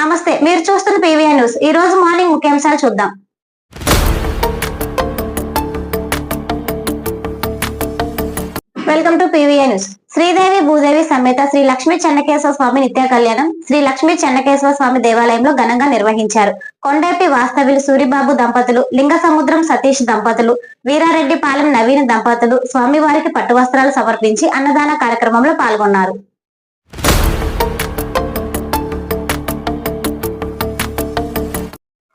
నమస్తే మీరు చూస్తున్న పీవీఆర్ న్యూస్. ఈ రోజు మార్నింగ్ ముఖ్యాంశాలు చూద్దాం. Welcome to PVR news. Sridevi Bhudevi సమేత శ్రీ లక్ష్మీ చెన్నకేశ్వర స్వామి నిత్య కళ్యాణం శ్రీ లక్ష్మీ చెన్నకేశ్వర స్వామి దేవాలయంలో ఘనంగా నిర్వహించారు. కొండేపి వాస్తవ్యులు సూరిబాబు దంపతులు లింగ సముద్రం సతీష్ దంపతులు వీరారెడ్డి పాలెం నవీన్ దంపతులు స్వామివారికి పట్టు వస్త్రాలు సమర్పించి అన్నదాన కార్యక్రమంలో పాల్గొన్నారు.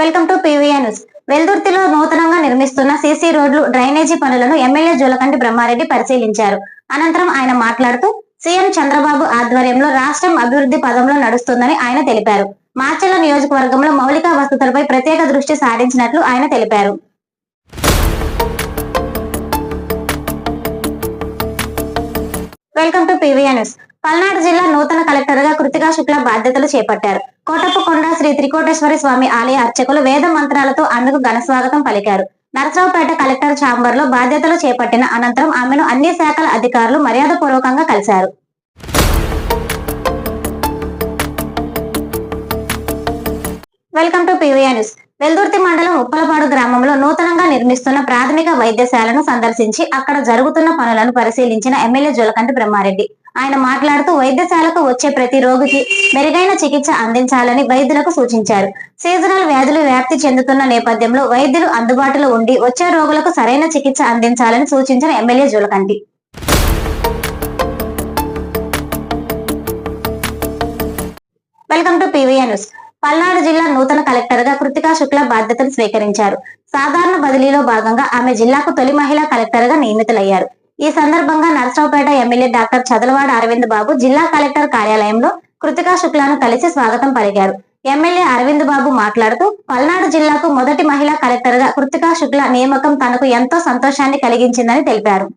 Welcome to PVA news. వెల్దుర్తిలో నూతనంగా నిర్మిస్తున్న సీసీ రోడ్లు డ్రైనేజీ పనులను ఎమ్మెల్యే జూలకంటి బ్రహ్మారెడ్డి పరిశీలించారు. అనంతరం ఆయన మాట్లాడుతూ సీఎం చంద్రబాబు ఆధ్వర్యంలో రాష్ట్రం అభివృద్ధి పదంలో నడుస్తుందని ఆయన తెలిపారు. మాచర్ల నియోజకవర్గంలో మౌలిక వసతులపై ప్రత్యేక దృష్టి సారించినట్లు ఆయన తెలిపారు. Welcome to PVA news. Palnadu జిల్లా నూతన కలెక్టర్గా కృతికా శుక్ల బాధ్యతలు చేపట్టారు. కోటప్పకొండ శ్రీ త్రికోటేశ్వర స్వామి ఆలయ అర్చకులు వేద మంత్రాలతో ఆమెకు ఘన స్వాగతం పలికారు. నరసరావుపేట కలెక్టర్ ఛాంబర్లో బాధ్యతలు చేపట్టిన అనంతరం ఆమెను అన్ని శాఖల అధికారులు మర్యాదపూర్వకంగా కలిశారు. Welcome to PVR news. Veldurthi మండలం ఉప్పలపాడు గ్రామంలో నూతనంగా నిర్మిస్తున్న ప్రాథమిక వైద్యశాలను సందర్శించి అక్కడ జరుగుతున్న పనులను పరిశీలించిన ఎమ్మెల్యే జోలకంటి బ్రహ్మారెడ్డి. ఆయన మాట్లాడుతూ వైద్యశాలకు వచ్చే ప్రతి రోగికి మెరుగైన చికిత్స అందించాలని వైద్యులకు సూచించారు. సీజనల్ వ్యాధులు వ్యాప్తి చెందుతున్న నేపథ్యంలో వైద్యులు అందుబాటులో ఉండి వచ్చే రోగులకు సరైన చికిత్స అందించాలని సూచించిన MLA Jolakanti. Welcome to PVR news. Palnadu జిల్లా నూతన కలెక్టర్గా కృతికా శుక్ల బాధ్యతలు స్వీకరించారు. సాధారణ బదిలీలో భాగంగా ఆమె జిల్లాకు తొలి మహిళా కలెక్టర్గా నియమితులయ్యారు. ఈ సందర్భంగా నరసరావుపేట ఎమ్మెల్యే డాక్టర్ చదలవాడ అరవింద్ బాబు జిల్లా కలెక్టర్ కార్యాలయంలో కృతికా శుక్లాను కలిసి స్వాగతం పలికారు. ఎమ్మెల్యే అరవింద్ బాబు మాట్లాడుతూ పల్నాడు జిల్లాకు మొదటి మహిళా కలెక్టర్గా కృతికా శుక్ల నియామకం తనకు ఎంతో సంతోషాన్ని కలిగించిందని తెలిపారు.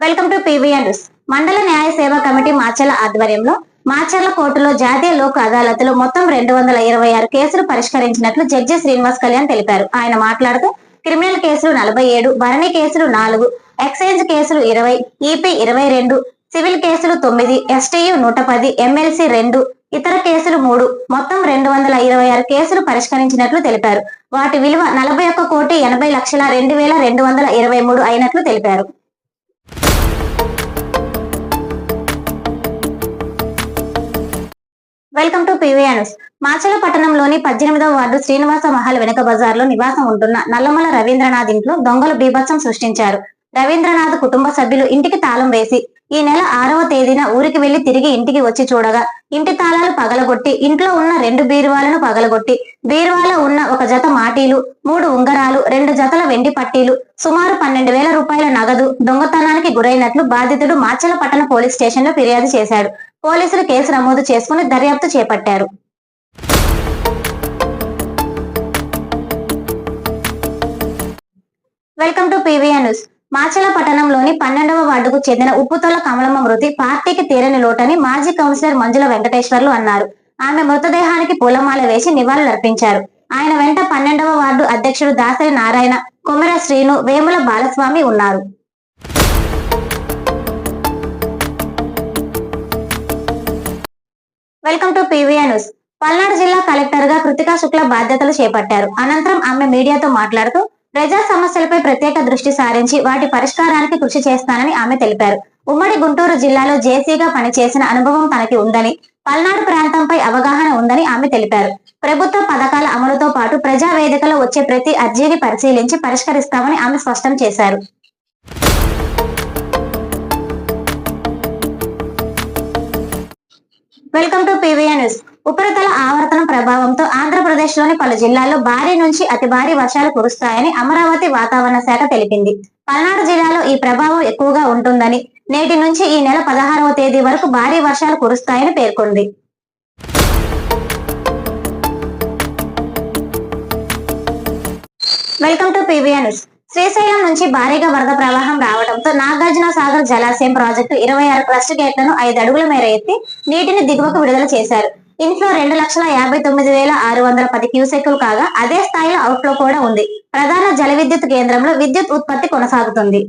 వెల్కమ్ టు పీవీఎన్ మండల న్యాయ సేవా కమిటీ మార్చల ఆధ్వర్యంలో మాచర్ల కోర్టులో జాతీయ లోక్ అదాలత్లో మొత్తం రెండు వందల ఇరవై ఆరు కేసులు పరిష్కరించినట్లు జడ్జి శ్రీనివాస్ కళ్యాణ్ తెలిపారు. ఆయన మాట్లాడుతూ క్రిమినల్ కేసులు నలభై ఏడు భరణి కేసులు నాలుగు ఎక్సైజ్ కేసులు ఇరవై ఈపీ ఇరవై రెండు సివిల్ కేసులు తొమ్మిది ఎస్టీయు నూట పది ఎమ్మెల్సీ రెండు ఇతర కేసులు మూడు మొత్తం రెండు వందల ఇరవై ఆరు కేసులు పరిష్కరించినట్లు తెలిపారు. వాటి విలువ నలభై ఒక్క కోటి ఎనభై లక్షల రెండు వేల రెండు వందల ఇరవై మూడు అయినట్లు తెలిపారు. Welcome to PVR news. Macherla పట్టణంలోని పద్దెనిమిదవ వార్డు శ్రీనివాస మహల్ వెనుక బజార్లో నివాసం ఉంటున్న నల్లమల రవీంద్రనాథ్ ఇంట్లో దొంగలు బీభత్సం సృష్టించారు. రవీంద్రనాథ్ కుటుంబ సభ్యులు ఇంటికి తాళం వేసి ఈ నెల ఆరవ తేదీన ఊరికి వెళ్ళి తిరిగి ఇంటికి వచ్చి చూడగా ఇంటి తాళాలు పగలగొట్టి ఇంట్లో ఉన్న రెండు బీరువాలను పగలగొట్టి బీరువాలో ఉన్న ఒక జత మాటీలు మూడు ఉంగరాలు రెండు జతల వెండి పట్టీలు సుమారు పన్నెండు వేల రూపాయల నగదు దొంగతనానికి గురైనట్లు బాధితుడు మార్చల పట్టణ పోలీస్ స్టేషన్లో ఫిర్యాదు చేశాడు. పోలీసులు కేసు నమోదు చేసుకుని దర్యాప్తు చేపట్టారు. Welcome to PVR news. Macherla పట్టణంలోని పన్నెండవ వార్డుకు చెందిన ఉప్పుతోల కమలమ్మ మృతి పార్టీకి తీరని లోటని మాజీ కౌన్సిలర్ మంజుల వెంకటేశ్వర్లు అన్నారు. ఆమె మృతదేహానికి పూలమాల వేసి నివాళులర్పించారు. ఆయన వెంట పన్నెండవ వార్డు అధ్యక్షుడు దాసరి నారాయణ కొమెర శ్రీను వేముల బాలస్వామి ఉన్నారు. Welcome to PVR news. Palnadu జిల్లా కలెక్టర్గా కృతికా శుక్ల బాధ్యతలు చేపట్టారు. అనంతరం ఆమె మీడియాతో మాట్లాడుతూ ప్రజా సమస్యలపై ప్రత్యేక దృష్టి సారించి వాటి పరిష్కారానికి కృషి చేస్తానని ఆమె తెలిపారు. ఉమ్మడి గుంటూరు జిల్లాలో జేసీగా పనిచేసిన అనుభవం తనకి ఉందని పల్నాడు ప్రాంతంపై అవగాహన ఉందని ఆమె తెలిపారు. ప్రభుత్వ పథకాల అమలుతో పాటు ప్రజా వేదికలో వచ్చే ప్రతి అర్జీని పరిశీలించి పరిష్కరిస్తామని ఆమె స్పష్టం చేశారు. Welcome to PVN news. ఉపరితల ఆవర్తనం ప్రభావంతో ఆంధ్రప్రదేశ్లోని పలు జిల్లాల్లో భారీ నుంచి అతి భారీ వర్షాలు కురుస్తాయని అమరావతి వాతావరణ శాఖ తెలిపింది. పల్నాడు జిల్లాలో ఈ ప్రభావం ఎక్కువగా ఉంటుందని నేటి నుంచి ఈ నెల పదహారవ తేదీ వరకు భారీ వర్షాలు కురుస్తాయని పేర్కొంది. Welcome to PVN news. Srisailam నుంచి భారీగా వరద ప్రవాహం రావడంతో నాగార్జున సాగర్ జలాశయం ప్రాజెక్టు ఇరవై ఆరు క్రస్ట్ గేట్లను ఐదు అడుగుల మేర ఎత్తి నీటిని దిగువకు విడుదల చేశారు. ఇంట్లో రెండు లక్షల యాభై తొమ్మిది వేల ఆరు వందల పది క్యూసెక్లు కాగా అదే స్థాయిలో అవుట్లో కూడా ఉంది. ప్రధాన జల విద్యుత్ కేంద్రంలో విద్యుత్ ఉత్పత్తి కొనసాగుతుంది.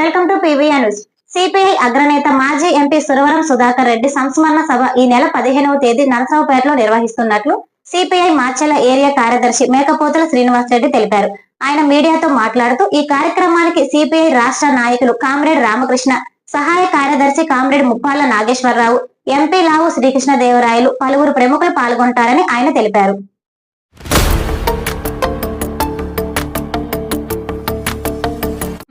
Welcome to PVR news. CPI అగ్రనేత మాజీ ఎంపీ సురవరం సుధాకర్ రెడ్డి సంస్మరణ సభ ఈ నెల పదిహేనవ తేదీ నరసరావుపేటలో నిర్వహిస్తున్నట్లు సిపిఐ మార్చెల ఏరియా కార్యదర్శి మేకపోతుల శ్రీనివాస్ రెడ్డి తెలిపారు. ఆయన మీడియాతో మాట్లాడుతూ ఈ కార్యక్రమానికి సిపిఐ రాష్ట్ర నాయకులు కామ్రేడ్ రామకృష్ణ సహాయ కార్యదర్శి కామ్రేడ్ ముప్పాల నాగేశ్వరరావు ఎంపీ లావు శ్రీకృష్ణదేవరాయలు పలువురు ప్రముఖులు పాల్గొంటారని ఆయన తెలిపారు.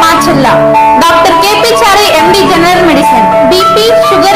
Macherla doctor K P Chari M D general medicine B P sugar